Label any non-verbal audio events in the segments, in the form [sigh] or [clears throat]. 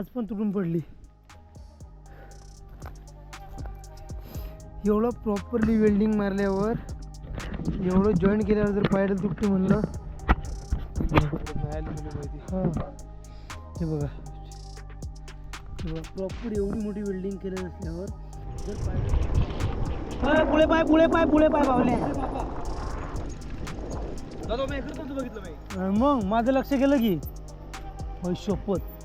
आज पण तुटून पडली. एवढं प्रॉपरली वेल्डिंग मारल्यावर एवढं जॉईन केल्यावर जर पायडल तुटते म्हणलं. हां. हे बघा. प्रॉपर एवढी मोठी वेल्डिंग केलं असल्यावर जर पायडल पुढे पाय पुढे पाय पुढे पाय पावले मग माझं लक्ष गेलं की. शपथ.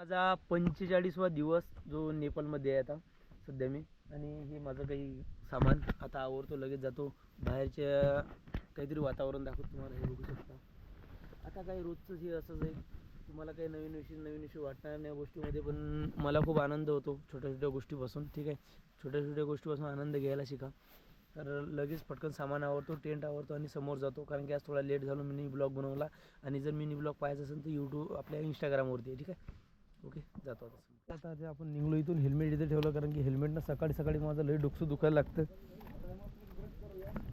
माझा पंचेचाळीसवा दिवस जो नेपाळमध्ये आहे आता सध्या मी. आणि हे माझं काही सामान आता आवडतो लगेच जातो. बाहेरच्या काहीतरी वातावरण दाखवतो तुम्हाला हे बघू शकता. आता काही रोजचंच हे असंच आहे. तुम्हाला काही नवीन विषय नवीन विषय वाटणार नाही या गोष्टीमध्ये पण मला खूप आनंद होतो छोट्या छोट्या गोष्टीपासून. ठीक आहे? छोट्या छोट्या गोष्टीपासून आनंद घ्यायला शिका. तर लगेच पटकन सामान आवडतो टेंट आवडतो आणि समोर जातो. कारण की आज थोडा लेट झालो मिनी ब्लॉग बनवला. आणि जर मिनी ब्लॉग पाहायचा असेल तर यूट्यूब आपल्या इंस्टाग्रामवरती आहे. ठीक आहे? ओके जातो आता आता जे आपण निघलो इथून हेल्मेट इथे ठेवलं कारण की हेल्मेटनं सकाळी सकाळी माझं लई डोकं दुखायला लागतं.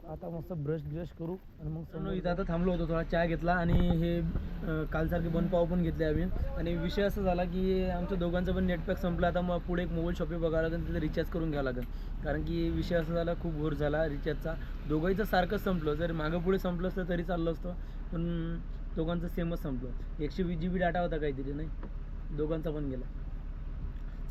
आता मस्त ब्रश ब्रश करू आणि मग इथं आता थांबलो होतो थोडा चहा घेतला आणि हे कालसारखे बनपाव पण घेतले आम्ही. आणि विषय असा झाला की आमच्या दोघांचं पण नेटपॅक संपलं आता मग पुढे एक मोबाईल शॉपिंग बघावं लागेल तिथे रिचार्ज करून घ्यावं लागेल. कारण की विषय असा झाला खूप घोर झाला रिचार्जचा दोघांचं सारखंच संपलं जर मागं पुढे संपलं असतं तरी चाललं असतं पण दोघांचं सेमच संपलं. एकशे वीस जी बी डाटा होता काहीतरी नाही? दोघांचा पण गेला.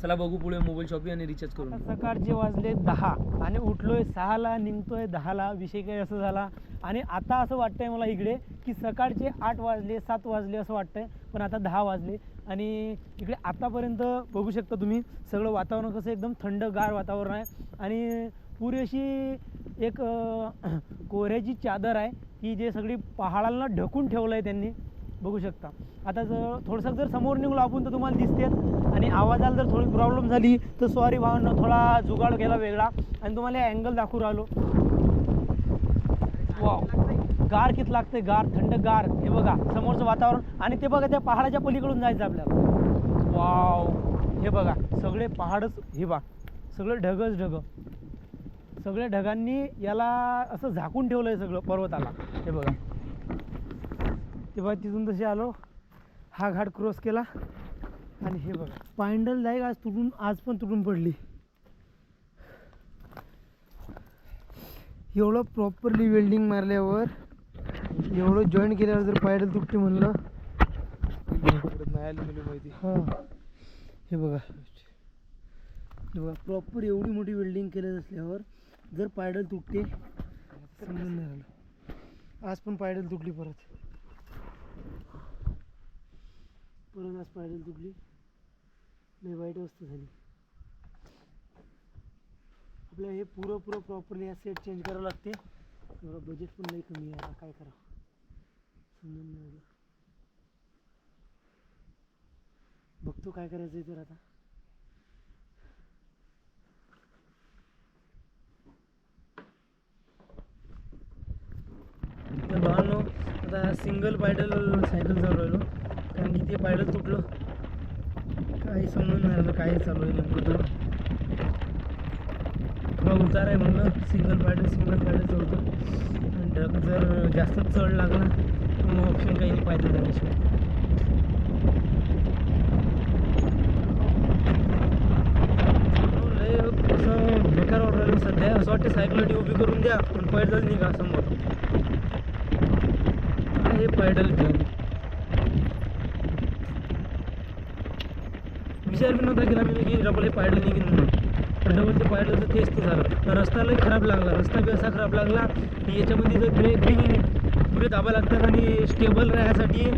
चला बघू पुढे मोबाईल शॉपिंग आणि रिचार्ज करून. सकाळचे वाजले दहा आणि उठलोय सहाला निघतोय दहाला विषय काही असं झाला. आणि आता असं वाटतंय मला इकडे की सकाळचे आठ वाजले सात वाजले असं वाटतंय पण आता दहा वाजले. आणि इकडे आतापर्यंत बघू शकता तुम्ही सगळं वातावरण कसं एकदम थंडगार वातावरण आहे. आणि पुरेशी एक कोहऱ्याची [clears throat] कोऱ्याची चादर आहे की जे सगळी पहाडांना ढकून ठेवलं आहे त्यांनी. बघू शकता. आता जर थोडंसं जर समोर निघलो आपण तर तुम्हाला दिसतेच. आणि आवाजाला जर थोडी प्रॉब्लेम झाली तर सॉरी भावांना थोडा जुगाड गेला वेगळा. आणि तुम्हाला अँगल दाखवू राहिलो. वाव गार कित लागते गार थंड गार. हे बघा समोरचं वातावरण. आणि ते बघा त्या पहाडाच्या पलीकडून जायचं आपल्याला. वाव हे बघा सगळे पहाडच हे बघा. सगळे ढगच ढग. सगळ्या ढगांनी याला असं झाकून ठेवलं आहे सगळं पर्वताला. हे बघा. तेव्हा तिथून तसे आलो. हा घाट क्रॉस केला. आणि हे बघा पायंडल जाईल आज तुटून आज पण तुटून पडली. एवढं प्रॉपरली वेल्डिंग मारल्यावर एवढं जॉईन केल्यावर जर पायडल तुटते म्हणलं. हां. हे बघा. हे बघा प्रॉपर एवढी मोठी वेल्डिंग केलं असल्यावर जर पायडल तुटते समजून नाही आलं आज पण पायडल तुटली परत. परत आज पायडल तुटली नाही वाईट अवस्था झाली. आपल्याला हे पुरं पुरं प्रॉपरली या सेट चेंज करावं लागते. एवढं बजेट पण नाही कमी आहे. काय करा समजून नाही बघतो काय करायचं आहे तर आता. तर भावांनो आता सिंगल पायडल सायकल चालू राहिलो. कारण की ते पायडल तुटलं. काही समजून नाही आलं काय चालू आहे नेमकं तर. थोडा उतार आहे म्हणलं सिंगल पायडल सिंगल पायडल चढतो. आणि ढग जर जास्त चढ लागला तर मग ऑप्शन काही नाही पाहिजे त्याशिवाय असं बेकार वाटू राहिलं सध्या. असं वाटतं सायकल उभी करून द्या पण पैडल निघा समोर. हे पैडल घेऊन विचार बी नव्हता केला मी की डबल हे नाही की म्हणून पण डबल ते पाडलं तर तेच ते झालं. रस्ता लई खराब लागला. रस्ता बी असा खराब लागला की याच्यामध्ये जर ब्रेक बी पुढे दाबा लागतात आणि स्टेबल राहण्यासाठी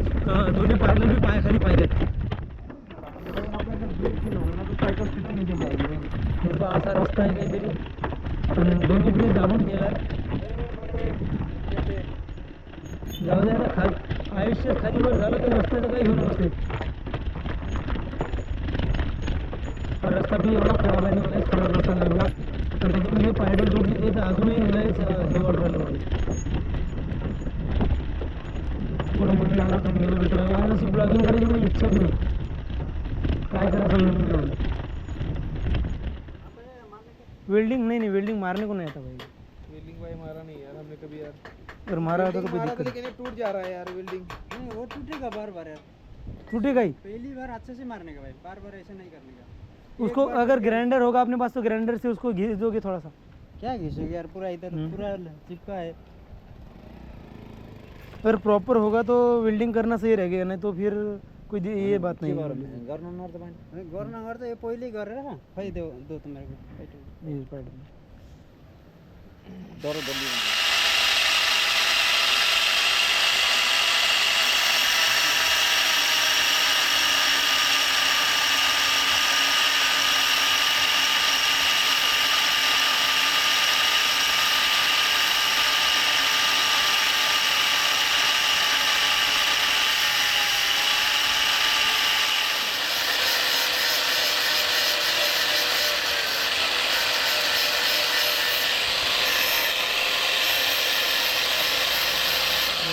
दोन्ही पायला बी पायाखाली पाहिजेत. पहा, असा रस्ता आहे काहीतरी. दोन्ही पुढे दाबून गेला जाऊ द्या ना खा आयुष्य खालीवर झालं तर रस्त्याचं काही होणार नसते बी एवढा खराब आहे ना खराब रस्ता लागला तर त्याच्यामध्ये पायडल जोडली ते तर अजूनही लयच वाटू राहिलं मला पुढं मोठं लागला तर गेलो भेटलो यायला सी ब्लॉगिंग करायची मला इच्छाच नाही। काय करायचं समजत नाही मला वेल्डिंग नहीं नहीं वेल्डिंग मारने को नहीं आता भाई। वेल्डिंग भाई मारा नहीं यार हमने कभी यार। अगर मारा होता तो कोई दिक्कत लेकिन ये टूट जा रहा है यार वेल्डिंग नहीं वो टूटेगा बार बार यार। टूटेगा ही। पहली बार अच्छे से मारने का भाई बार बार ऐसे नहीं करने का। उसको अगर ग्राइंडर होगा अपने पास तो ग्राइंडर से उसको घिस दोगे थोड़ा सा क्या घिसोगे यार पूरा इधर हम्म। पूरा चिपका है अगर प्रॉपर होगा तो वेल्डिंग करना सही रहेगा नहीं तो फिर कोई ये बात नहीं है गवर्नर तो ये पहले ही गरेर खै दो दो तो मेरे को ये पाइप।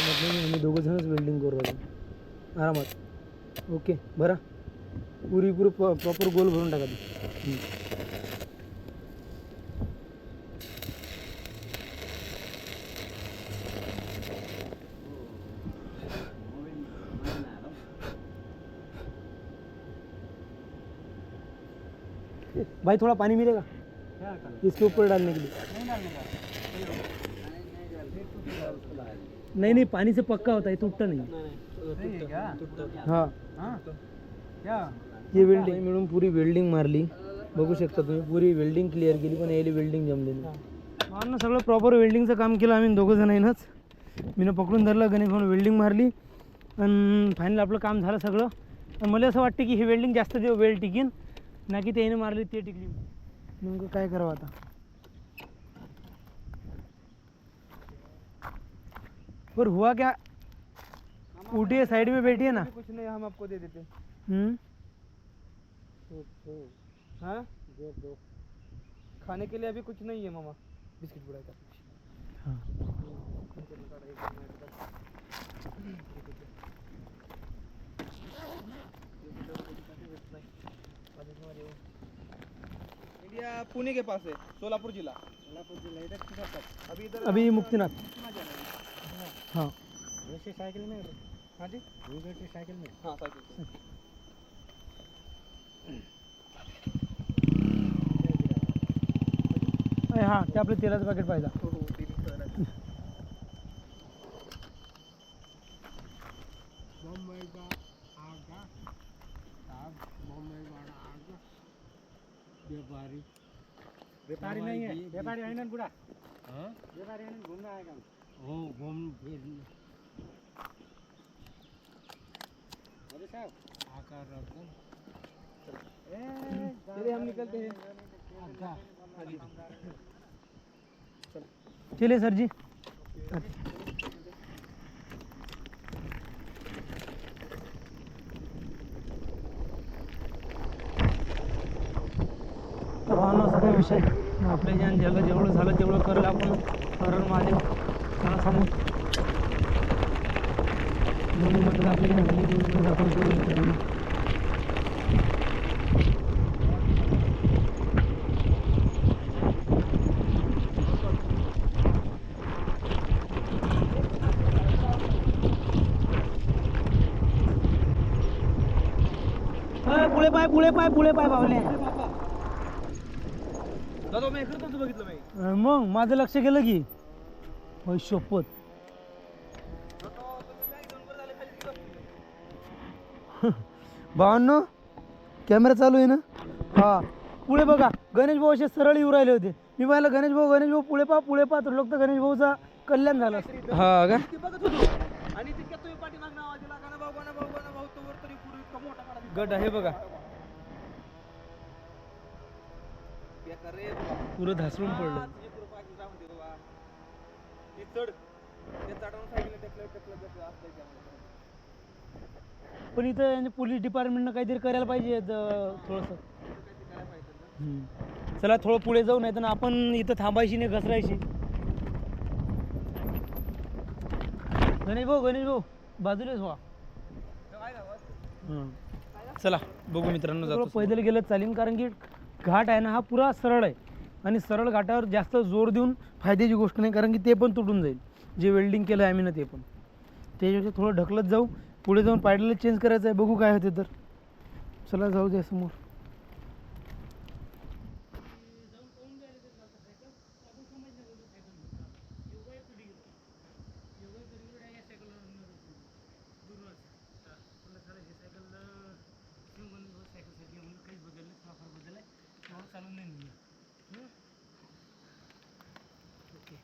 म्हटलं नाही, आम्ही दोघं जणच वेल्डिंग करू राहिलो आरामात ओके, भरा. पुरी पुरी प्रॉपर गोल भरून टाका ती. भाई, थोड़ा पानी मिलेगा? इसके ऊपर डालने के लिए. नहीं नहीं नहीं पानी से पक्का होता है टूटता नहीं है. हाँ. क्या वेल्डिंग मिळून पुरी वेल्डिंग मारली. बघू शकता तुम्ही पुरी वेल्डिंग क्लिअर केली पण यायली वेल्डिंग जमली नाही ना सगळं प्रॉपर वेल्डिंगचं काम केलं आम्ही दोघं जण येणंच मीनं पकडून धरलं गणेश म्हणून वेल्डिंग मारली. आणि फायनल आपलं काम झालं सगळं. आणि मला असं वाटतं की हे वेल्डिंग जास्त दिवस वेळ टिकीन ना की त्याने मारली ते टिकली. मग काय करावं आता? पर हुआ क्या उठिए साइड में बैठिए ना। कुछ नहीं हम आपको दे देते हम्म। हाँ? दो खाने के लिए अभी कुछ नहीं है मामा। बिस्किट बुढ़ाई का हाँ। इंडिया पुणे के पास है सोलापुर जिला। सोलापुर जिला इधर किधर तक अभी इधर अभी मुक्तिनाथ। हाँ। वैसे साइकिल में हाँ जी दो बैटरी साइकिल में हाँ साइकिल से। अरे हां ते आपलं तेलाचं पॅकेट पाहिजे. हो, हो. मुंबईचा आगा आगा व्यापारी. व्यापारी नहीं है व्यापारी है ना बुढ़ा व्यापारी है ना घूमना आएगा हो घूम फिर अरे साहब आकार रखो चलिए हम निकलते हैं अच्छा चलिए सर जी सगळा विषय. आपल्या ज्या ज्याला जेवढं झालं तेवढं करेल आपण. कारण महादेव त्याला सांगू पुढे पाय पुढे पाय पुढे पाय बावले. दादा मी बघितलं मग माझं लक्ष गेलं की? होय शपथ. भावांनो कॅमेरा चालू आहे ना? हा. पुढे बघा. गणेश भाऊ असे सरळ येऊ राहिले होते. मी पाहिलं गणेश भाऊ गणेश भाऊ पुढे पा पुढे पा तर लोक तर गणेश भाऊचा कल्याण झालं. हा का. गट आहे. बघा. पुरं धासळून पडलं. चढ ते चढवून साईडला टेकलं टेकलं टेकलं असतंय त्यामध्ये. पण इथं यांनी पोलीस डिपार्टमेंटनं काहीतरी करायला पाहिजे थोडंसं. चला थोडं पुढे जाऊ नाही तर आपण इथं थांबायची नाही घसरायची. गणेश भाऊ गणेश भाऊ बाजूलाच व्हा. चला बघू मित्रांनो पैदल गेलं चालेल कारण की घाट आहे ना हा पुरा सरळ आहे. आणि सरळ घाटावर जास्त जोर देऊन फायद्याची गोष्ट नाही कारण की ते पण तुटून जाईल. जे वेल्डिंग केलं आहे आम्ही ना ते पण. त्याच्यापेक्षा थोडं ढकलत जाऊ. पुढे जाऊन पायडलच चेंज करायचं आहे बघू काय होते तर. चला जाऊ द्या समोर.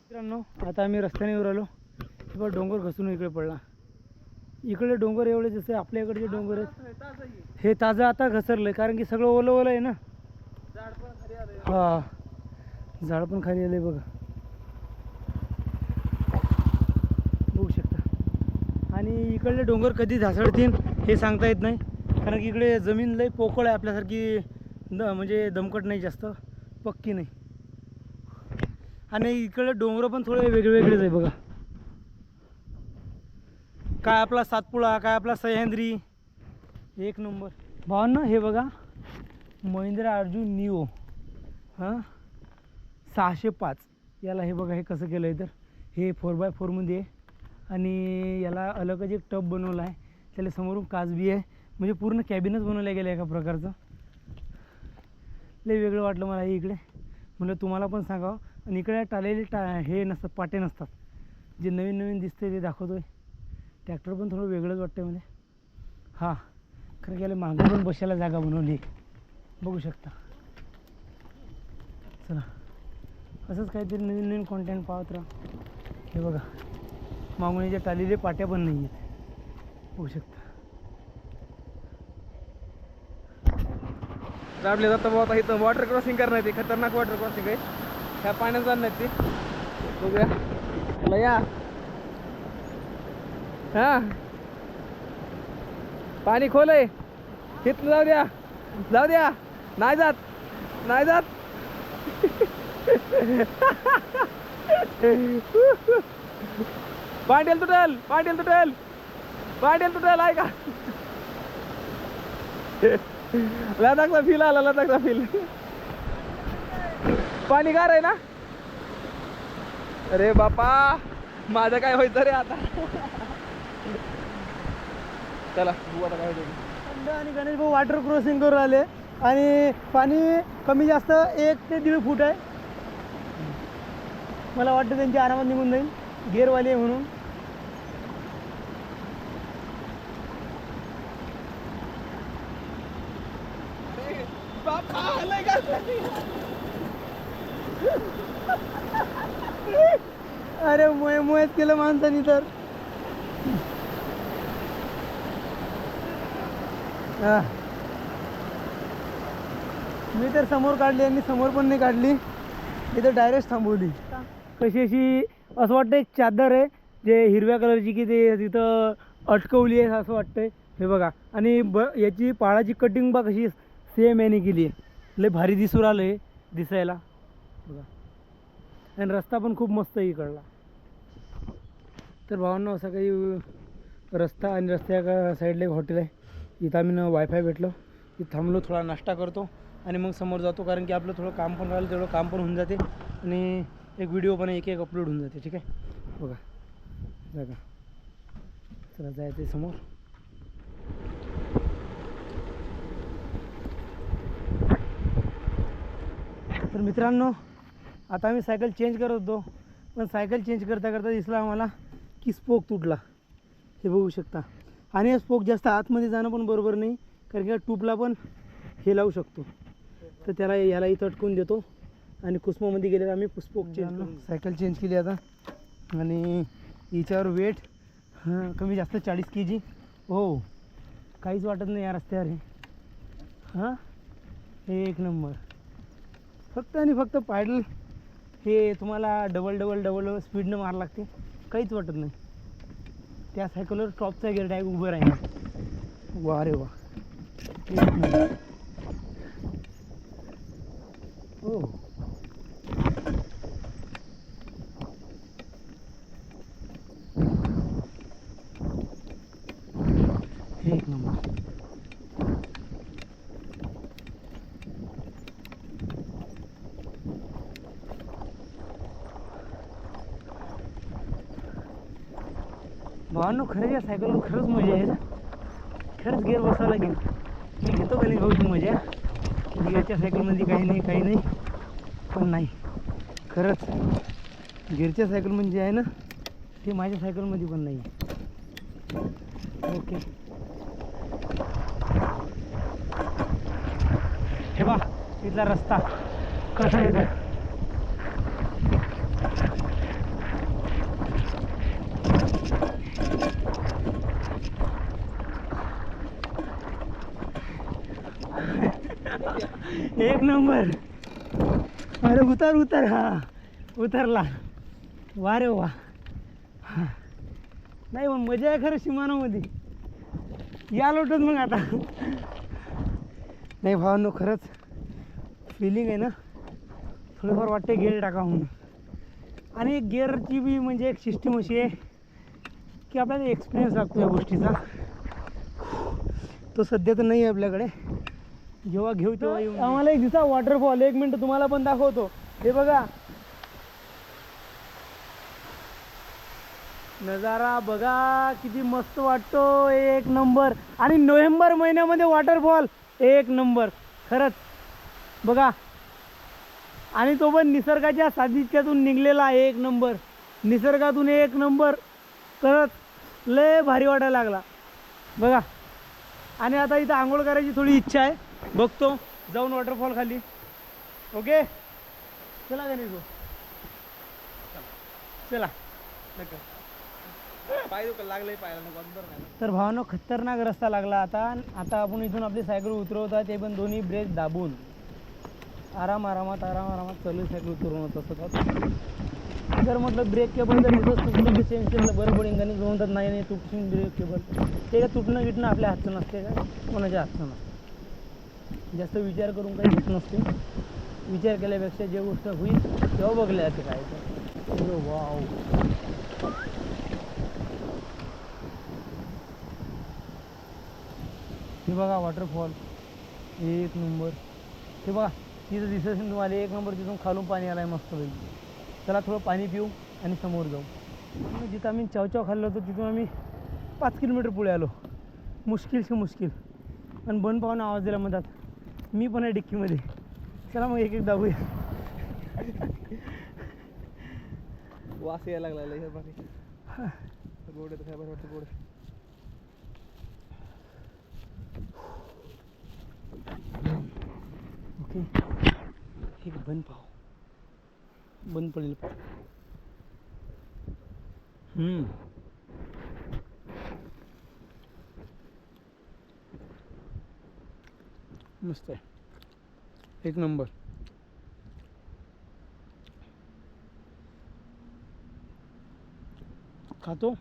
मित्रांनो आता आम्ही रस्त्याने वर आलो हे डोंगर घसरून इकडे पडला. इकडे डोंगर एवढे जसे आपल्या इकडचे डोंगर आहेत हे ताजं आता घसरलं आहे कारण की सगळं ओलं ओलं आहे ना. हा. झाड पण खाली आले बघा. बघू शकता. आणि इकडले डोंगर कधी ढासळतील हे सांगता येत नाही कारण की इकडे जमीन लई पोकळ आहे आपल्यासारखी द म्हणजे दमकट नाही जास्त पक्की नाही. आणि इकडे डोंगर पण थोडे वेगळे वेगळेच आहे बघा. काय आपला सातपुडा काय आपला सह्याद्री? एक नंबर. भावांना हे बघा. महिंद्रा अर्जुन निओ. हां? सहाशे पाच. याला हे बघा हे कसं केलं आहे तर? हे फोर बाय फोरमध्ये आहे. आणि याला अलगच एक टब बनवला आहे त्याला समोरून काचबी आहे. म्हणजे पूर्ण कॅबिनच बनवलं गेलं एका प्रकारचं. लय वेगळं वाटलं मला हे इकडे. म्हणलं तुम्हाला पण सांगावं. आणि इकडे टालेले टा हे नसतात पाटे नसतात. जे नवीन नवीन दिसते ते दाखवतो आहे ट्रॅक्टर पण थोडं वेगळंच वाटतं म्हणजे हां खरं गेलं मागं पण बसायला जागा बनवली बघू शकता. चला. असंच काहीतरी नवीन नवीन कॉन्टेंट पाहत राहा. हे बघा. मागुनीच्या टालीले पाट्या पण नाही आहेत बघू शकता. दाबले जातं बाबा आता इथं वॉटर क्रॉसिंग करणार ते. खतरनाक वॉटर क्रॉसिंग आहे. ह्या पाण्यात जाणार ते. बघूया. चला या. हा. पाणी खोल आहे तिथलं जाऊ द्या. जाऊ द्या. नाही जात. नाही जात. पांडेल तुटेल. पांडेल तुटेल. पांडेल तुटल. आहे का? लडाखचा फील आला लदाखचा फील पाणी गार आहे ना? अरे बापा माझं काय व्हायचं रे आता? चला आता काय होतं ते. आणि गणेश भाऊ वॉटर क्रॉसिंग करून आले. आणि पाणी कमी जास्त एक ते दीड फूट आहे. मला वाटतं त्यांची आरामात निघून जाईल. गेअरवाली आहे म्हणून. अरे मुळे मुळेच केलं माणसानी तर. मी तर समोर काढली यांनी समोर पण नाही काढली. इथं डायरेक्ट थांबवली. कशी अशी असं वाटतं एक चादर आहे जे हिरव्या कलरची की ते तिथं अटकवली आहे असं वाटतंय. हे बघा. आणि ब याची पाळाची कटिंग बघ कशी सेम याने केली आहे. लय भारी दिसू राहिलं आहे दिसायला. बघा. आणि रस्ता पण खूप मस्त आहे इकडला. तर भावांना असा काही रस्ता आणि रस्त्या साईडला एक हॉटेल आहे. इथं आम्ही ना वायफाय भेटलो. इथं थांबलो थोडा नाश्ता करतो आणि मग समोर जातो कारण की आपलं थोडं काम पण राहिलं तेवढं काम पण होऊन जाते आणि एक व्हिडिओ पण एक एक अपलोड होऊन जाते ठीक आहे? बघा. जागा. चला जायचं समोर. तर मित्रांनो आता आम्ही सायकल चेंज करत होतो पण सायकल चेंज करता करता दिसला आम्हाला की स्पोक तुटला. हे बघू शकता. आणि स्पोक जास्त आतमध्ये जाणं पण बरोबर नाही कारण की ट्यूबला पण हे लावू शकतो. तर त्याला याला इथं अटकून देतो. आणि कुसमामध्ये गेले आम्ही पुष्पोक चेंज सायकल चेंज केली आता. आणि हिच्यावर वेट हां कमी जास्त चाळीस के जी हो. काहीच वाटत नाही या रस्त्यावर हे. हां? एक नंबर. फक्त आणि फक्त पायडल हे तुम्हाला डबल डबल डबल स्पीडनं मार लागते. काहीच वाटत नाही. त्या सायकलवर टॉपचा गेअर टाईप उभं राहील वा रे वा. एक नंबर. हो एक नंबर भावांनो खरंच या सायकलवर खरंच मजा आहे खरंच गेअर बसावं लागेल. मी घेतो का नाही भाऊ मजा? गिअरच्या सायकलमध्ये काही नाही काही नाही. पण नाही. खरंच. गिअरच्या सायकल म्हणजे आहे ना ते माझ्या सायकलमध्ये पण नाही. ओके. हे बा इथला रस्ता कसा येतो एक नंबर. अरे उतर उतर हा. उतरला. वा रे वा. हा. नाही मग मजा आहे खरं शिमानामध्ये. या लोटत मग आता. नाही भावांनो खरंच फिलिंग आहे ना? थोडंफार वाटते गेअर टाका म्हणून. आणि गेअरची बी म्हणजे एक सिस्टीम अशी आहे की आपल्याला एक्सपिरियन्स लागतो या गोष्टीचा. तो सध्या तर नाही आहे आपल्याकडे. जेव्हा घेऊ तेव्हा येऊ आम्हाला एक दिवसा वॉटरफॉल एक मिनिट तुम्हाला पण दाखवतो. हे बघा. नजारा बघा किती मस्त वाटतो. एक नंबर. आणि नोव्हेंबर महिन्यामध्ये वॉटरफॉल एक नंबर. खरंच. बघा. आणि तो पण निसर्गाच्या सानिध्यातून निघलेला एक नंबर. निसर्गातून एक नंबर. खरंच. लय भारी वाटायला लागला. बघा. आणि आता इथं आंघोळ करायची थोडी इच्छा आहे. बघतो जाऊन वॉटरफॉल खाली. ओके चला गणेश भाऊ. चला. पाय तर भावानो खतरनाक रस्ता लागला आता. आता आपण इथून आपली सायकल उतरवता ते पण दोन्ही ब्रेक दाबून. आराम आरामात आराम आरामात चालू सायकल उतरवून होत असतात जर म्हटलं ब्रेक केबल जर तुटलं की चेंज केलं बरं पडेल. आणि म्हणतात नाही नाही तुटशील ब्रेक केबल ते का तुटणं गिटणं आपल्या हातचं नसते का? कोणाच्या हातचं नसतं. जास्त विचार करून काही होत नसते. विचार केल्यापेक्षा जे गोष्ट होईल तेव्हा बघल्या जाते काय तर. वाव. हे बघा वॉटरफॉल एक नंबर हे बघा तिथं दिसत असेल तुम्हाला एक नंबर तिथून खालून पाणी आलं आहे मस्तपैकी चला थोडं पाणी पिऊ आणि समोर जाऊ. जिथं आम्ही चावचाव खाल्लं होतं तिथून आम्ही पाच किलोमीटर पुढे आलो. मुश्किलशी मुश्किल. आणि बन पाहून आवाज दिला म्हणतात मी पण आहे डिक्कीमध्ये. चला मग एक एक दाबूया. वास यायला लागला लय भारी गोड आहे तर काय बरं वाटतं गोड? ओके. एक बन पाव बंद पडेल. पाव मस्त आहे. एक नंबर. खातो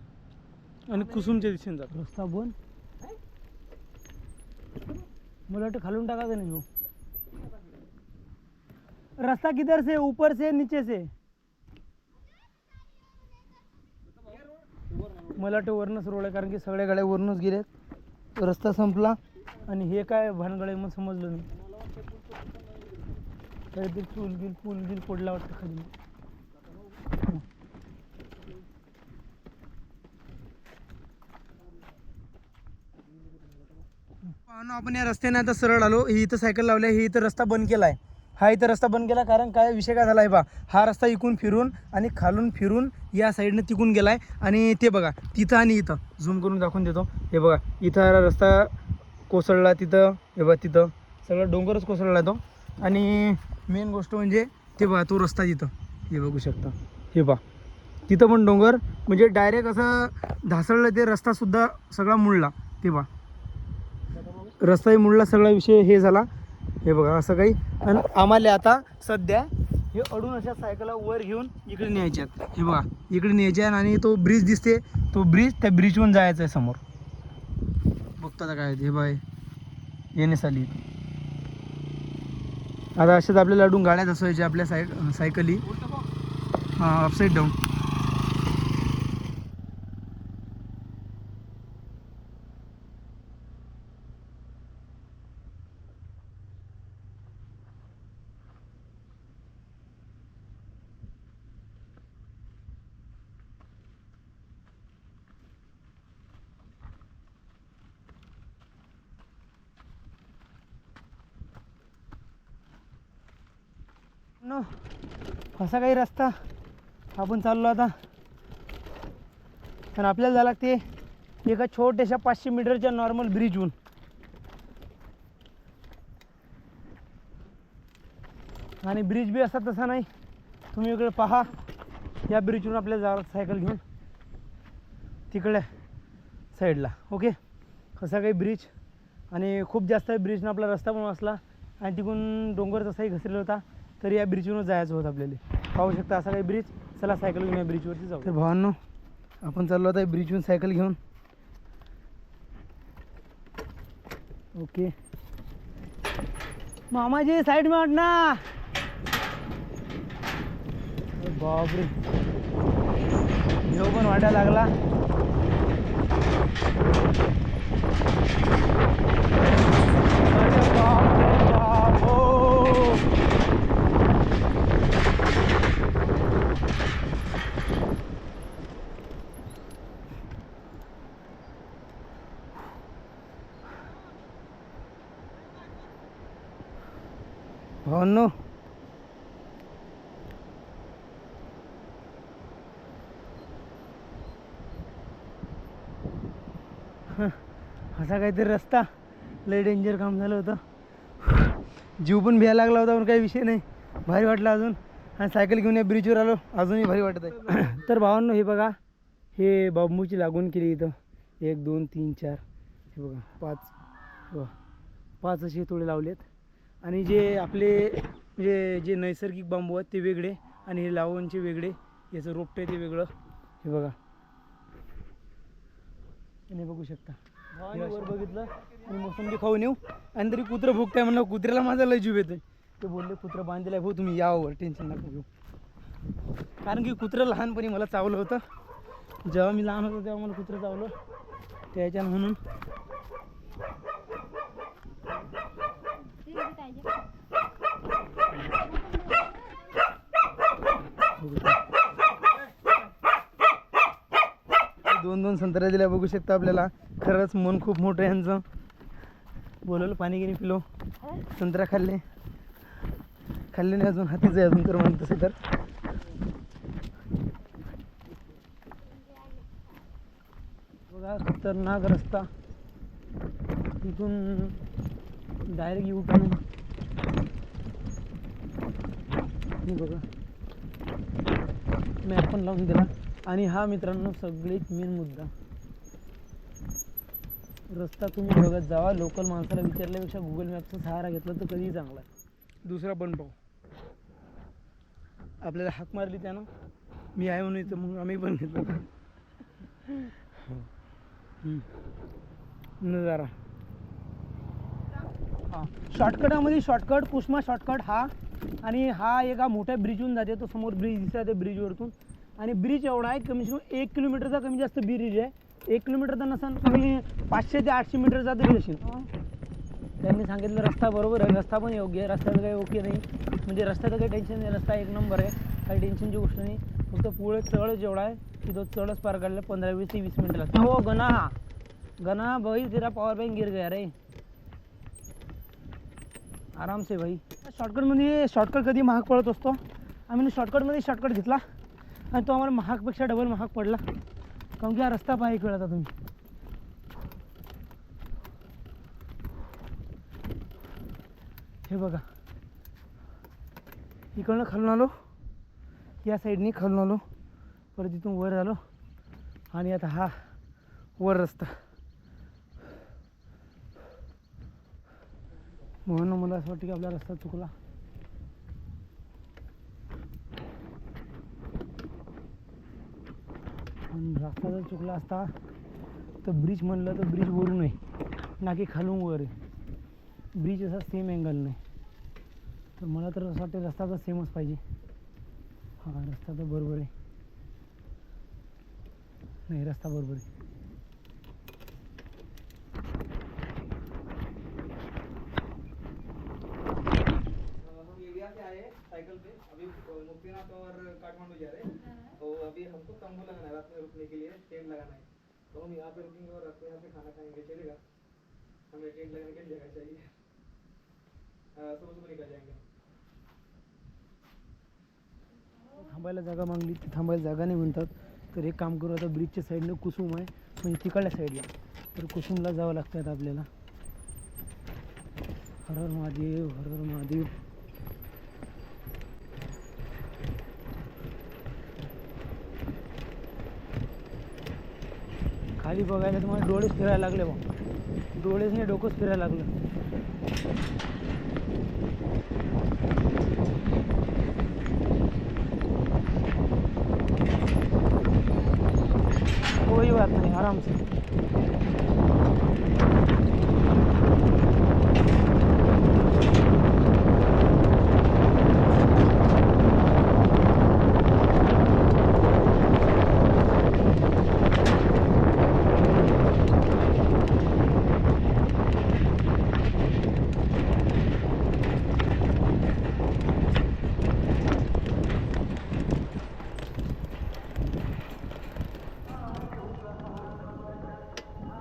आणि कुसुमच्या दिशेने जातो. रस्ता बन मला वाटतं खालून टाका का नाही रास्ता किधर से? ऊपर से? नीचे से? मला वाटतं वरनच रोड आहे कारण की सगळ्या गाड्या वरनच गेल्यात. रस्ता संपला. आणि हे काय भानगड मग समजलं नाही. काहीतरी चूल गिल पूल गिल पडला वाटतं खाली. पाहणं आपण या रस्त्याने आता सरळ आलो. ही इथं सायकल लावली आहे. ही इथं रस्ता बंद केला आहे हा इथं रस्ता बंद केला कारण काय विषय काय झाला आहे बा? हा रस्ता इकून फिरून आणि खालून फिरून या साईडनं तिकून गेला आहे आणि ते बघा तिथं आणि इथं. झूम करून दाखवून देतो. हे बघा इथं रस्ता कोसळला तिथं हे बघा तिथं सगळं डोंगरच कोसळला तो. आणि मेन गोष्ट म्हणजे ते बघा तो रस्ता तिथं. हे बघू शकता. हे बा तिथं पण डोंगर म्हणजे डायरेक्ट असं ढासळलं ते रस्तासुद्धा सगळा मुडला. ते बा रस्ताही मुडला सगळा विषय हे झाला. हे बघा असं काही. आणि आम्हाला आता सध्या हे अडून अशा सायकला वर घेऊन इकडे न्यायच्यात हे बघा इकडे न्यायच्या आणि तो ब्रिज दिसते. तो ब्रिज त्या ब्रिजवरून जायचा आहे समोर. बघता काय हे बाय. येण्यास आली आता अशाच आपल्याला अडून गाड्यात असायच्या आपल्या साय सायकली. हां अपसाईड डाऊन नो असा काही रस्ता आपण चाललो आता. पण आपल्याला झाला लागते एका छोट्याशा पाचशे मीटरच्या नॉर्मल ब्रिजहून आणि ब्रिज बी असा तसा नाही. तुम्ही इकडे पहा. या ब्रिजवरून आपल्याला जा सायकल घेऊन. तिकडे साईडला ओके असा काही ब्रिज आणि खूप जास्त ब्रिजनं आपला रस्ता पण वाचला. आणि तिकडून डोंगर तसाही घसरला होता. तरी या ब्रिजवरून जायचं होतं आपल्याला. पाहू शकता असा काही ब्रिज चला सायकल घेऊन या ब्रिजवरती जाऊ तर भावांनो आपण चाललो आता ब्रिजवरून सायकल घेऊन. ओके मामाजी साईड में हटना अरे बापरे. देव पण वाटायला लागला अरे बाप रे बाप, हो. भावांनो हं, असा काहीतरी रस्ता. लय डेंजर काम झालं होतं. जीव पण भिया लागला होता पण काही विषय नाही. भारी वाटलं अजून. आणि सायकल घेऊन या ब्रिजवर आलो. अजूनही भारी वाटत आहे [clears throat] तर भावांनो हे बघा. हे बांबूची लागवण केली इथं. एक दोन तीन चार. हे बघा पाच. पाच असे थोडे लावलेत. आणि जे आपले म्हणजे जे नैसर्गिक बांबू आहेत ते वेगळे. आणि हे लावणचे वेगळे. याचं रोपटं आहे ते वेगळं. हे बघा. आणि बघू शकता. वर बघितलं. आणि मोसंबी खाऊन येऊ. आणि तरी कुत्रं भुकताय म्हणलं कुत्र्याला माझा लय जीव येतोय. ते बोलले कुत्रं बांधलेलं आहे भाऊ तुम्ही यावर टेन्शन नका घेऊ. कारण की कुत्रं लहानपणी मला चावलं होतं. जेव्हा मी लहान होतो तेव्हा मला कुत्रं चावलं. त्याच्यानं म्हणून दोन दोन संत्र्या दिल्या बघू शकता आपल्याला. खरंच मन खूप मोठं यांचं. बोलवलं पाणी गिनी पिलो. संत्रा खाल्ले. खाल्ले नाही अजून हातीच आहे अजून तर म्हणत तसं तर. बघा खतरनाक रस्ता. तिथून डायरेक्ट येऊ पण बघा. मॅप पण लावून दिला. आणि हा मित्रांनो सगळेच मेन मुद्दा. रस्ता तुम्ही बघत जावा. लोकल माणसाला विचारल्यापेक्षा गुगल मॅपचा सहारा घेतला तर कधीही चांगला दुसरा पण पाहू. आपल्याला हाक मारली त्यानं. मी आहे म्हणून इथं मग आम्ही पण घेतलं. नजारा हां. शॉर्टकटामध्ये शॉर्टकट कुष्मा शॉर्टकट हा. आणि हा एका मोठ्या ब्रिजहून जाते. तो समोर ब्रिज दिसत आहे ब्रिजवरतून आणि ब्रिज एवढा आहे कमी कमी एक किलोमीटरचा कमी जास्त ब्रिज आहे. एक किलोमीटर तर नसेल कमी पाचशे ते आठशे मीटरचा तरी असेल. त्यांनी सांगितलं रस्ता बरोबर आहे रस्ता पण योग्य आहे रस्त्याचं काही ओके नाही. म्हणजे रस्त्याचं काही टेन्शन नाही रस्ता एक नंबर आहे. काही टेन्शनची गोष्ट नाही. फक्त पुढे चढ जेवढा आहे तिथं चढच पार काढलं पंधरा वीस ते वीस मिनिटं लागतात. हो गणा. गणा भाई तेरा पॉवर बँक गिर गया रे. आराम से भाई शॉर्टकटमध्ये शॉर्टकट कधी महाग पडत असतो? आम्ही शॉर्टकटमध्ये शॉर्टकट घेतला. आणि तो आम्हाला महागपेक्षा डबल महाग पडला. कारण की हा रस्ता पाहा एक वेळ तुम्ही. हे बघा. इकडनं खालून आलो. या साईडनी खालून आलो. परत इथून वर आलो. आणि आता हा वर रस्ता. म्हणून मला असं वाटतं की आपला रस्ता चुकला. पण रस्ता जर चुकला असता तर ब्रिज म्हणलं तर ब्रिज वरून आहे ना की खालून वर आहे. ब्रिज असा सेम अँगल नाही तर मला तर असं वाटतं रस्ता तर सेमच पाहिजे. हां रस्ता तर बरोबर आहे. नाही रस्ता बरोबर आहे. साइकिल पे. अभी मुक्तिनाथ और काठमांडू जा रहे. हैं तो अभी हमको तंबू लगाना है रात में रुकने के लिए टेंट लगाना है। तो हम यहाँ पे रुकेंगे और रात को यहाँ पे खाना खाएंगे चलेगा? हमें टेंट लगाने के लिए जगह चाहिए। सुबह सुबह निकल जाएंगे। थांबायला जागा मागली ती थांबायला जागा नाही म्हणतात. तर एक काम करू आता ब्रिजच्या साईडनं कुसुम आहे म्हणजे तिकडल्या साईडला तर कुसुमला जावं लागतं आता आपल्याला. हर हर महादेव हर हर महादेव. खाली बघायला तुम्हाला डोळेच फिरायला लागले बा. डोळेच नाही डोकंच फिरायला लागलं. कोई बात नहीं आराम से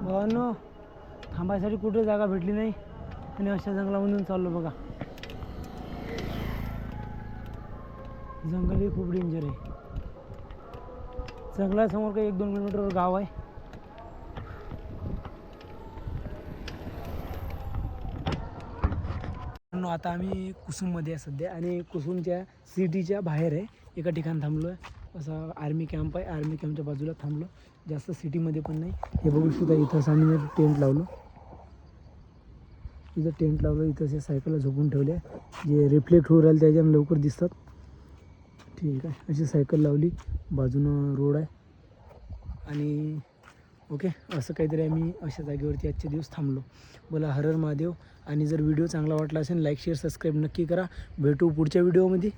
भावांनो थांबायसाठी कुठे जागा भेटली नाही. आणि अशा जंगलामधून चाललो बघा. जंगलही खूप डेंजर आहे. जंगलासमोर काही एक दोन किलोमीटरवर गाव आहे. आता आम्ही कुसुममध्ये आहे सध्या आणि कुसुमच्या सिटीच्या बाहेर आहे. एका ठिकाणी थांबलो आहे असा आर्मी कॅम्प आहे. आर्मी कॅम्पच्या बाजूला थांबलो. जास्त सिटीमध्ये पण नाही. हे बघू सुद्धा इथं आम्ही टेंट लावलो. इथं टेंट लावलं इथं असे सायकलला झोपून ठेवल्या. जे रिफ्लेक्ट होऊ राहिले त्याच्यानं लवकर दिसतात. ठीक आहे. अशी सायकल लावली. बाजूनं रोड आहे. आणि ओके असं काहीतरी आम्ही अशा जागेवरती आजचे दिवस थांबलो. बोला हरर महादेव. आणि जर व्हिडिओ चांगला वाटला असेल लाईक शेअर सबस्क्राईब नक्की करा. भेटू पुढच्या व्हिडिओमध्ये